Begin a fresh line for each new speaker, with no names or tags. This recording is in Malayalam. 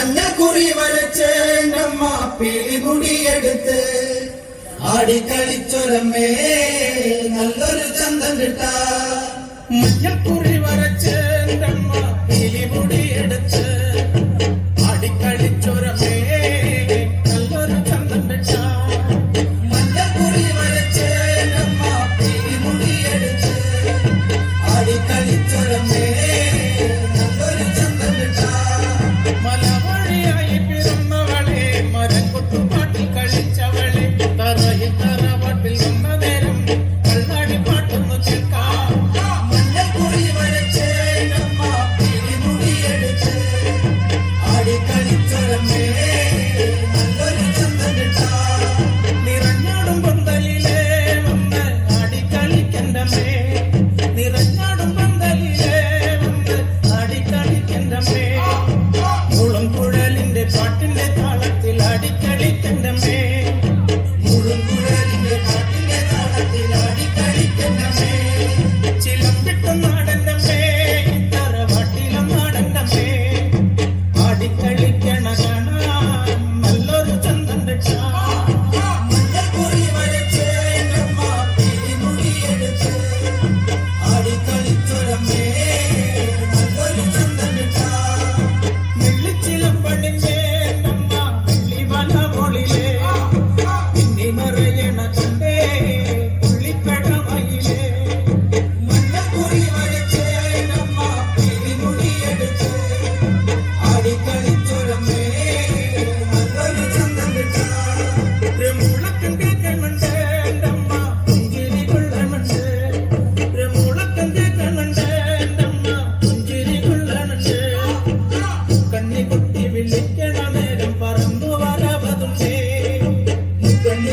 മഞ്ഞക്കുറി വരച്ചേണ്ടമ്മ പിടിമുടിയെടുത്ത് ആടിക്കളിച്ചൊരമ്മേ നല്ലൊരു ചന്തം കിട്ട.
മഞ്ഞക്കുറി വരച്ചേണ്ടമ്മ
പിടിമുടിയെടുത്ത്